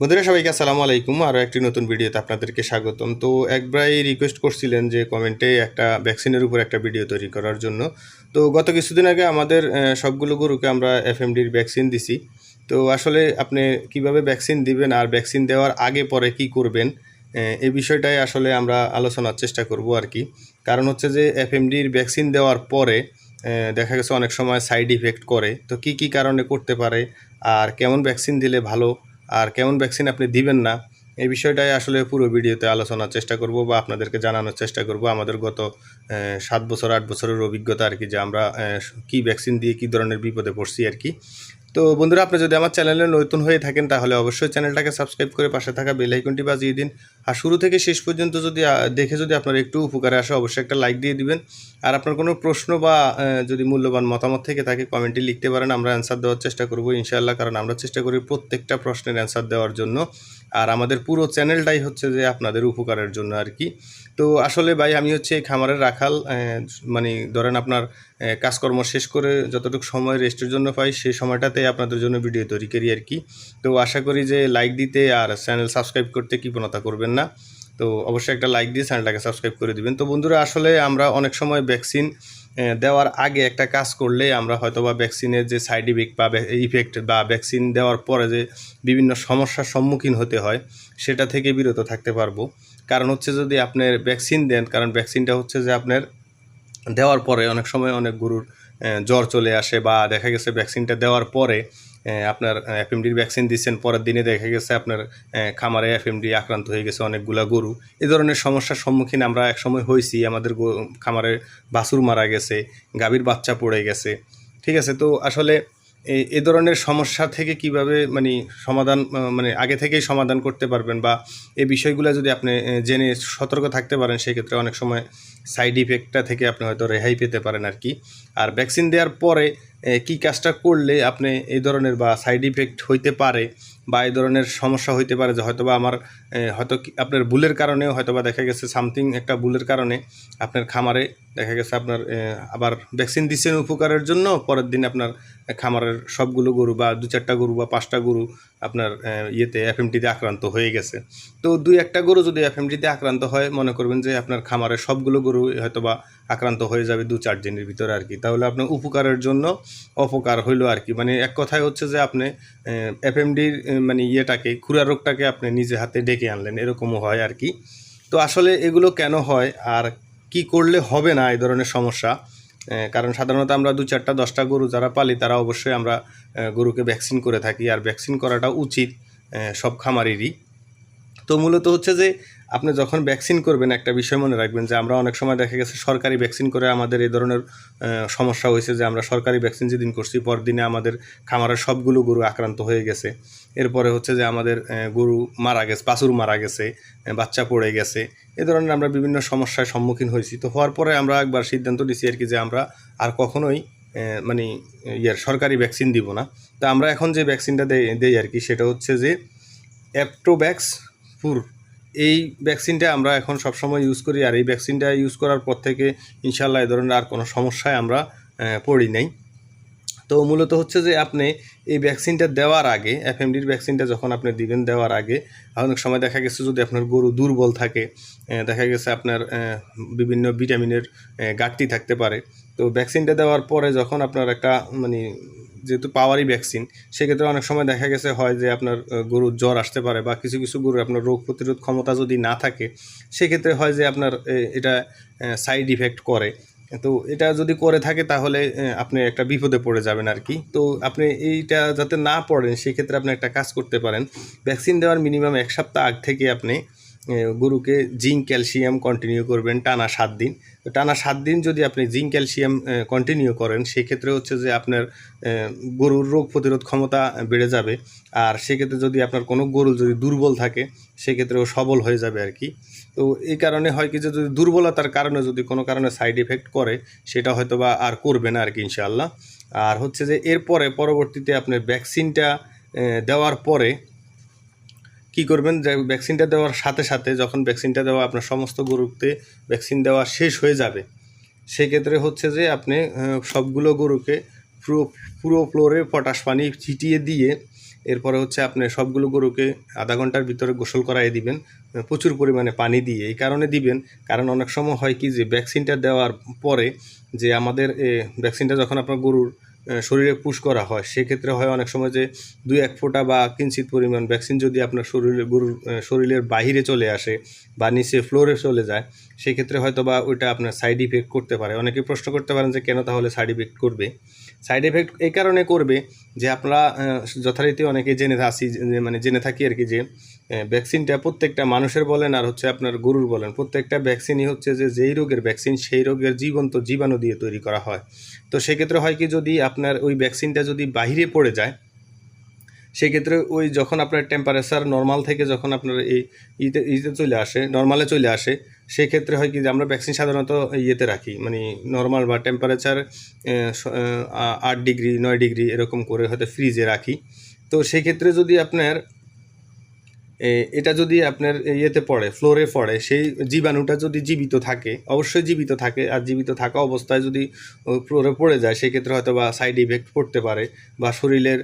বন্ধুরা, সবাইকে আসসালামু আলাইকুম। আরও একটি নতুন ভিডিওতে আপনাদেরকে স্বাগতম। তো একবারই রিকোয়েস্ট করছিলেন যে কমেন্টে একটা ভ্যাকসিনের উপর একটা ভিডিও তৈরি করার জন্য। তো গত কিছুদিন আগে আমাদের সবগুলো গরুকে আমরা এফএমডির ভ্যাকসিন দিছি। তো আসলে আপনি কীভাবে ভ্যাকসিন দিবেন আর ভ্যাকসিন দেওয়ার আগে পরে কি করবেন এই বিষয়টাই আসলে আমরা আলোচনার চেষ্টা করব আর কি। কারণ হচ্ছে যে এফএমডির ভ্যাকসিন দেওয়ার পরে দেখা গেছে অনেক সময় সাইড ইফেক্ট করে। তো কি কি কারণে করতে পারে, আর কেমন ভ্যাকসিন দিলে ভালো আর কেমন ভ্যাকসিন আপনি দিবেন না, এই বিষয়টাই আসলে পুরো ভিডিওতে আলোচনার চেষ্টা করব বা আপনাদেরকে জানানোর চেষ্টা করব। আমাদের গত সাত বছর, আট বছরের অভিজ্ঞতা আর কি যে আমরা কি ভ্যাকসিন দিয়ে কি ধরনের বিপদে পড়ছি আর কি। তো বন্ধুরা, আপনি যদি আমার চ্যানেলে নতুন হয়ে থাকেন, তাহলে অবশ্যই চ্যানেলটাকে সাবস্ক্রাইব করে পাশে থাকা বেল আইকনটি বাজিয়ে দিন। আর শুরু থেকে শেষ পর্যন্ত যদি দেখে যদি আপনার একটু উপকারে আসে, অবশ্যই একটা লাইক দিয়ে দিবেন। আর আপনার কোনো প্রশ্ন বা যদি মূল্যবান মতামত থেকে থাকে কমেন্টে লিখতে পারেন, আমরা অ্যান্সার দেওয়ার চেষ্টা করব ইনশাআল্লাহ, কারণ আমরা চেষ্টা করি প্রত্যেকটা প্রশ্নের অ্যান্সার দেওয়ার জন্য। আর আমাদের পুরো চ্যানেলটাই হচ্ছে যে আপনাদের উপকারের জন্য আর কি। তো আসলে ভাই, আমি হচ্ছে এই খামারের রাখাল মানে ধরেন আপনার কাজকর্ম শেষ করে যতটুকু সময় রেস্টের জন্য পাই, সেই সময়টাতে আপনাদের জন্য ভিডিও তৈরি করি আর কি। তো আশা করি যে লাইক দিতে আর চ্যানেল সাবস্ক্রাইব করতে কৃপণতা করবেন তো অবশ্যই একটা লাইক দিয়ে চ্যানেলটাকে সাবস্ক্রাইব করে দিবেন। তো বন্ধুরা, আসলে আমরা অনেক সময় ভ্যাকসিন দেওয়ার আগে একটা কাজ করলে আমরা হয়তো বা ভ্যাকসিনের যে সাইড ইফেক্ট বা ইফেক্ট বা ভ্যাকসিন দেওয়ার পরে যে বিভিন্ন সমস্যার সম্মুখীন হতে হয়, সেটা থেকে বিরত থাকতে পারব। কারণ হচ্ছে যদি আপনার ভ্যাকসিন দেন, কারণ ভ্যাকসিনটা হচ্ছে যে আপনার দেওয়ার পরে অনেক সময় অনেক গরুর জ্বর চলে আসে বা দেখা গেছে ভ্যাকসিনটা দেওয়ার পরে আপনার এফএমডির ভ্যাকসিন দিচ্ছেন, পরের দিনে দেখা গেছে আপনার খামারে এফএমডি আক্রান্ত হয়ে গেছে অনেকগুলা গরু। এ ধরনের সমস্যার সম্মুখীন আমরা একসময় হয়েছি। আমাদের খামারে বাছুর মারা গেছে, গাভীর বাচ্চা পড়ে গেছে। ঠিক আছে, তো আসলে এ ধরনের সমস্যা থেকে কীভাবে মানে সমাধান মানে আগে থেকেই সমাধান করতে পারবেন বা এই বিষয়গুলো যদি আপনি জেনে সতর্ক থাকতে পারেন, সেক্ষেত্রে অনেক সময় সাইড ইফেক্টটা থেকে আপনি হয়তো রেহাই পেতে পারেন আর কি। আর ভ্যাকসিন দেওয়ার পরে কি কাজটা করলে আপনি এই ধরনের বা সাইড ইফেক্ট হইতে পারে বা এই ধরনের সমস্যা হইতে পারে যে হয়তোবা আমার হয়তো আপনার ভুলের কারণেও হয়তোবা দেখা গেছে সামথিং একটা ভুলের কারণে আপনার খামারে দেখা গেছে আপনার আবার ভ্যাকসিন দিচ্ছেন উপকারের জন্য, পরের দিন আপনার খামারের সবগুলো গরু বা দু চারটা গরু বা পাঁচটা গরু আপনার ইয়েতে এফএমটিতে আক্রান্ত হয়ে গেছে। তো দুই একটা গরু যদি এফএমটিতে আক্রান্ত হয়, মনে করবেন যে আপনার খামারের সবগুলো গরু হয়তোবা আক্রান্ত হয়ে যাবে দু চার দিনের ভিতরে আর কি। তাহলে আপনার উপকারের জন্য অপকার হইল আর কি। মানে এক কথায় হচ্ছে যে আপনি এফএমডির মানে ইয়েটাকে, খুরা রোগটাকে আপনি নিজে হাতে ডেকে আনলেন, এরকমও হয় আর কি। তো আসলে এগুলো কেন হয় আর কি করলে হবে না এই ধরনের সমস্যা? কারণ সাধারণত আমরা দু চারটা, দশটা গরু যারা পালি, তারা অবশ্যই আমরা গরুকে ভ্যাকসিন করে থাকি। আর ভ্যাকসিন করাটা উচিত সব খামারেরই। তো মূলত হচ্ছে যে আপনি যখন ভ্যাকসিন করবেন, একটা বিষয় মনে রাখবেন যে আমরা অনেক সময় দেখা গেছে সরকারি ভ্যাকসিন করে আমাদের এই ধরনের সমস্যা হয়েছে যে আমরা সরকারি ভ্যাকসিন যেদিন করছি, পরদিনে আমাদের খামারের সবগুলো গরু আক্রান্ত হয়ে গেছে। এরপরে হচ্ছে যে আমাদের গরু মারা গেছে বাছুর মারা গেছে বাচ্চা পড়ে গেছে। এ ধরনের আমরা বিভিন্ন সমস্যার সম্মুখীন হয়েছি। তো হওয়ার পরে আমরা একবার সিদ্ধান্ত নিছি আর কি যে আমরা আর কখনোই মানে ইয়ার সরকারি ভ্যাকসিন দিব না। তো আমরা এখন যে ভ্যাকসিনটা দেই দেই আর কি, সেটা হচ্ছে যে অ্যাপ্টোব্যাক্স ফুর, এই ভ্যাকসিনটা আমরা এখন সবসময় ইউজ করি। আর এই ভ্যাকসিনটা ইউজ করার পর থেকে ইনশাল্লাহ এই ধরনের আর কোনো সমস্যায় আমরা পড়ি নাই। তো মূলত হচ্ছে যে আপনি এই ভ্যাকসিনটা দেওয়ার আগে এফএমডির ভ্যাকসিনটা যখন আপনি দিবেন দেওয়ার আগে, অনেক সময় দেখা গেছে যদি আপনার গরু দুর্বল থাকে দেখা গেছে আপনার বিভিন্ন ভিটামিনের ঘাটতি থাকতে পারে। তো ভ্যাকসিনটা দেওয়ার পরে যখন আপনার একটা মানে যেহেতু পাওয়ারই ভ্যাকসিন সেক্ষেত্রে অনেক সময় দেখা গেছে হয় যে আপনার গরুর জ্বর আসতে পারে বা কিছু কিছু গরুর আপনার রোগ প্রতিরোধ ক্ষমতা যদি না থাকে, সেক্ষেত্রে হয় যে আপনার এটা সাইড ইফেক্ট করে। তো এটা যদি করে থাকে তাহলে আপনি একটা বিপদে পড়ে যাবেন আর কি। তো আপনি এইটা যাতে না পড়েন, সেক্ষেত্রে আপনি একটা কাজ করতে পারেন। ভ্যাকসিন দেওয়ার মিনিমাম এক সপ্তাহ আগ থেকে আপনি গরুকে জিঙ্ক ক্যালসিয়াম কন্টিনিউ করবেন টানা সাত দিন। টানা সাত দিন যদি আপনি জিঙ্ক ক্যালসিয়াম কন্টিনিউ করেন, সেক্ষেত্রে হচ্ছে যে আপনার গরুর রোগ প্রতিরোধ ক্ষমতা বেড়ে যাবে। আর সেক্ষেত্রে যদি আপনার কোনো গরু যদি দুর্বল থাকে সেক্ষেত্রে ও সবল হয়ে যাবে আর কি। তো এই কারণে হয় কি যে যদি দুর্বলতার কারণে যদি কোনো কারণে সাইড ইফেক্ট করে, সেটা হয়তো বা আর করবে না আর কি ইনশাআল্লাহ। আর হচ্ছে যে এরপরে, পরবর্তীতে আপনার ভ্যাকসিনটা দেওয়ার পরে কি করবেন? যে ভ্যাকসিনটা দেওয়ার সাথে সাথে যখন ভ্যাকসিনটা দেওয়া আপনার সমস্ত গরুতে ভ্যাকসিন দেওয়া শেষ হয়ে যাবে, সেক্ষেত্রে হচ্ছে যে আপনি সবগুলো গরুকে পুরো পুরো ফ্লোরে পটাশ পানি ছিটিয়ে দিয়ে এরপরে হচ্ছে আপনি সবগুলো গরুকে আধা ঘণ্টার ভিতরে গোসল করাই দিবেন প্রচুর পরিমাণে পানি দিয়ে। এই কারণে দিবেন, কারণ অনেক সময় হয় কি যে ভ্যাকসিনটা দেওয়ার পরে যে আমাদের ভ্যাকসিনটা যখন আপনার গরুর শরীরে পুশ করা হয়, সেক্ষেত্রে হয় অনেক সময় যে দুই এক ফোঁটা বা কিঞ্চিত পরিমাণ ভ্যাকসিন যদি আপনার শরীরে গরুর শরীরের বাহিরে চলে আসে বা নিচে ফ্লোরে চলে যায়, সেক্ষেত্রে হয়তো বা ওইটা আপনার সাইড ইফেক্ট করতে পারে। অনেকে প্রশ্ন করতে পারেন যে কেন তাহলে সাইড ইফেক্ট করবে? সাইড এফেক্ট এই কারণে করবে যে আপনারা যথারীতি অনেকে জেনে আসি মানে জেনে থাকি আর কি যে ভ্যাকসিনটা প্রত্যেকটা মানুষের বলেন আর হচ্ছে আপনার গরুর বলেন। প্রত্যেকটা ভ্যাকসিনই হচ্ছে যে যেই রোগের ভ্যাকসিন সেই রোগের জীবন্ত জীবাণু দিয়ে তৈরি করা হয়। তো সেক্ষেত্রে হয় কি যদি আপনার ওই ভ্যাকসিনটা যদি বাহিরে পড়ে যায়, সেক্ষেত্রে ওই যখন আপনার টেম্পারেচার নর্মাল থেকে যখন আপনার এই ইতে ইতে চলে আসে নর্মালে চলে আসে, সেক্ষেত্রে হয় কি যে আমরা ভ্যাকসিন সাধারণত ইয়েতে রাখি। মানে নর্মাল বা টেম্পারেচার আট ডিগ্রি, নয় ডিগ্রি এরকম করে হয়তো ফ্রিজে রাখি। তো সেক্ষেত্রে যদি আপনার এটা যদি আপনার ইয়েতে পড়ে ফ্লোরে পড়ে, সেই জীবাণুটা যদি জীবিত থাকে, অবশ্যই জীবিত থাকে। আর জীবিত থাকা অবস্থায় যদি ফ্লোরে পড়ে যায়, সেক্ষেত্রে হয়তো বা সাইড ইফেক্ট পড়তে পারে বা শরীরের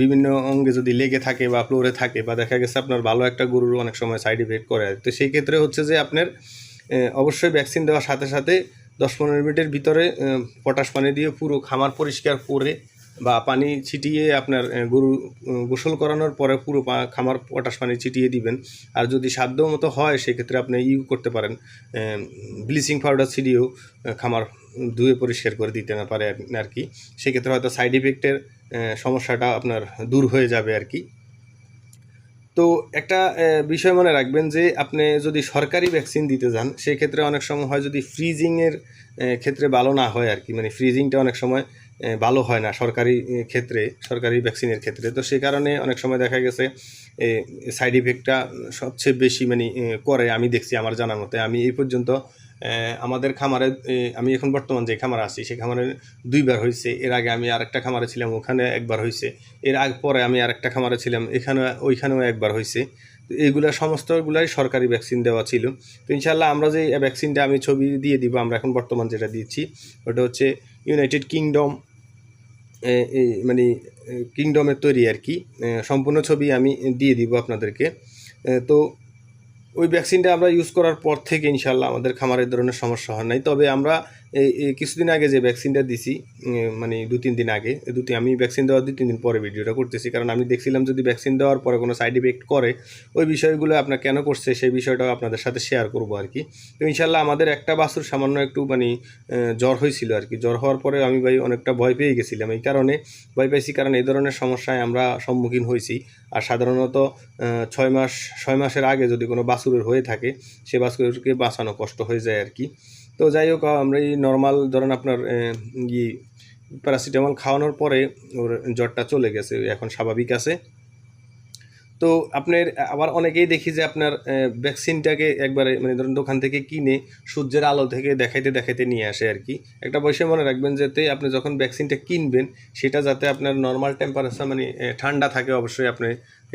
বিভিন্ন অঙ্গে যদি লেগে থাকে বা ফ্লোরে থাকে বা দেখা গেছে আপনার ভালো একটা গরুর অনেক সময় সাইড ইফেক্ট করে। তো সেই ক্ষেত্রে হচ্ছে যে আপনার অবশ্যই ভ্যাকসিন দেওয়ার সাথে সাথে দশ পনেরো মিনিটের ভিতরে পটাশ পানি দিয়ে পুরো খামার পরিষ্কার করে বা পানি ছিটিয়ে আপনার গরু গোসল করানোর পরে পুরো খামার পটাশ পানি ছিটিয়ে দিবেন। আর যদি সাধ্য মতো হয়, সেক্ষেত্রে আপনি ইউ করতে পারেন। ব্লিচিং পাউডার ছিটিয়েও খামার ধুয়ে পরিষ্কার করে দিতে না পারে আর- কি। সেক্ষেত্রে হয়তো সাইড ইফেক্টের সমস্যাটা আপনার দূর হয়ে যাবে আর কি। তো একটা বিষয় মনে রাখবেন যে, আপনি যদি সরকারি ভ্যাকসিন দিতে যান, সেক্ষেত্রে অনেক সময় হয় যদি ফ্রিজিংয়ের ক্ষেত্রে ভালো না হয় আর কি। মানে ফ্রিজিংটা অনেক সময় ভালো হয় না সরকারি ক্ষেত্রে, সরকারি ভ্যাকসিনের ক্ষেত্রে। তো সেই কারণে অনেক সময় দেখা গেছে সাইড ইফেক্টটা সবচেয়ে বেশি মানে করে, আমি দেখছি আমার জানার মতে। আমি এই পর্যন্ত আমাদের খামারে আমি এখন বর্তমান যে খামারে আছি সেই খামারে দুইবার হয়েছে এর আগে আমি আরেকটা খামারে ছিলাম, ওখানে একবার হয়েছে এর আগ, পরে আমি আরেকটা খামারে ছিলাম, এখানে, ওইখানেও একবার হয়েছে তো এইগুলা সমস্তগুলাই সরকারি ভ্যাকসিন দেওয়া ছিল। তো ইনশাল্লাহ আমরা যে ভ্যাকসিনটা আমি ছবি দিয়ে দিব, আমরা এখন বর্তমান যেটা দিচ্ছি, ওটা হচ্ছে ইউনাইটেড কিংডম মানে কিংডমের তৈরি আর কি সম্পূর্ণ ছবি আমি দিয়ে দিব আপনাদেরকে। তো ওই ভ্যাকসিনটা আমরা ইউজ করার পর থেকে ইনশাল্লাহ আমাদের খামারের ধরনের সমস্যা হয় নাই। তবে আমরা কিছুদিন আগে যে ভ্যাকসিনটা দিছি মানে দু তিন দিন আগে দু তিন আমি ভ্যাকসিন দেওয়ার দু তিন দিন পরে ভিডিওটা করতেছি। কারণ আমি দেখছিলাম যদি ভ্যাকসিন দেওয়ার পরে কোনো সাইড ইফেক্ট করে, ওই বিষয়গুলো আপনার কেন করছে, সেই বিষয়টাও আপনাদের সাথে শেয়ার করব আর কি। তো ইনশাল্লাহ আমাদের একটা বাছুর সামান্য একটু মানে জ্বর হয়েছিল আর কি। জ্বর হওয়ার পরে আমি ভাই অনেকটা ভয় পেয়ে গেছিলাম। এই কারণে, ভয় পাইছি কারণ এই ধরনের সমস্যায় আমরা সম্মুখীন হয়েছি। আর সাধারণত ছয় মাস, ছয় মাসের আগে যদি কোনো বাছুরের হয়ে থাকে, সে বাছুরকে বাঁচানো কষ্ট হয়ে যায় আর কি। তো যাই হোক আমরা এই নর্মাল ধরেন আপনার ই প্যারাসিটামল খাওয়ানোর পরে ওর জ্বরটা চলে গেছে, এখন স্বাভাবিক আছে। তো আপনার, আবার অনেকেই দেখি যে আপনার ভ্যাকসিনটাকে একবারে মানে ধরুন দোকান থেকে কিনে সূর্যের আলো থেকে দেখাইতে দেখাইতে নিয়ে আসে আর কি। একটা বিষয় মনে রাখবেন যাতে আপনি যখন ভ্যাকসিনটা কিনবেন, সেটা যাতে আপনার নর্মাল টেম্পারেচার মানে ঠান্ডা থাকে অবশ্যই আপনি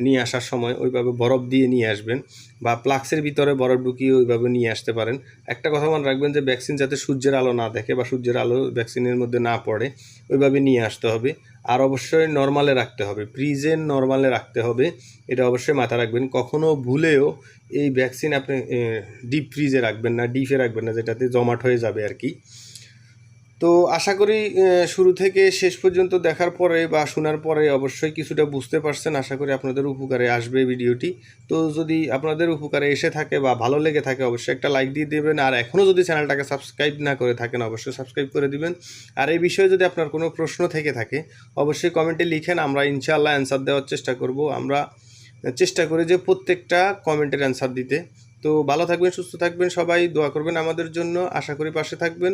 নিয়ে আসার সময় ওইভাবে বরফ দিয়ে নিয়ে আসবেন বা প্লাক্সের ভিতরে বরফ ঢুকিয়ে ওইভাবে নিয়ে আসতে পারেন। একটা কথা মনে রাখবেন যে ভ্যাকসিন যাতে সূর্যের আলো না দেখে বা সূর্যের আলো ভ্যাকসিনের মধ্যে না পড়ে, ওইভাবে নিয়ে আসতে হবে। আর অবশ্যই নর্মালে রাখতে হবে ফ্রিজের নর্মালে রাখতে হবে। এটা অবশ্যই মাথায় রাখবেন। কখনো ভুলেও এই ভ্যাকসিন আপনি ডিপ ফ্রিজে রাখবেন না, ডিপে রাখবেন না, যেটাতে জমাট হয়ে যাবে আর কি। তো আশা করি শুরু থেকে শেষ পর্যন্ত দেখার পরে বা শোনার পরে অবশ্যই কিছুটা বুঝতে পারছেন। আশা করি আপনাদের উপকারে আসবে ভিডিওটি। তো যদি আপনাদের উপকারে এসে থাকে বা ভালো লেগে থাকে, অবশ্যই একটা লাইক দিয়ে দেবেন। আর এখনও যদি চ্যানেলটাকে সাবস্ক্রাইব না করে থাকেন, অবশ্যই সাবস্ক্রাইব করে দিবেন। আর এই বিষয়ে যদি আপনার কোনো প্রশ্ন থেকে থাকে, অবশ্যই কমেন্টে লিখেন। আমরা ইনশাআল্লাহ অ্যান্সার দেওয়ার চেষ্টা করব। আমরা চেষ্টা করি যে প্রত্যেকটা কমেন্টের অ্যান্সার দিতে। তো ভালো থাকবেন, সুস্থ থাকবেন সবাই। দোয়া করবেন আমাদের জন্য। আশা করি পাশে থাকবেন।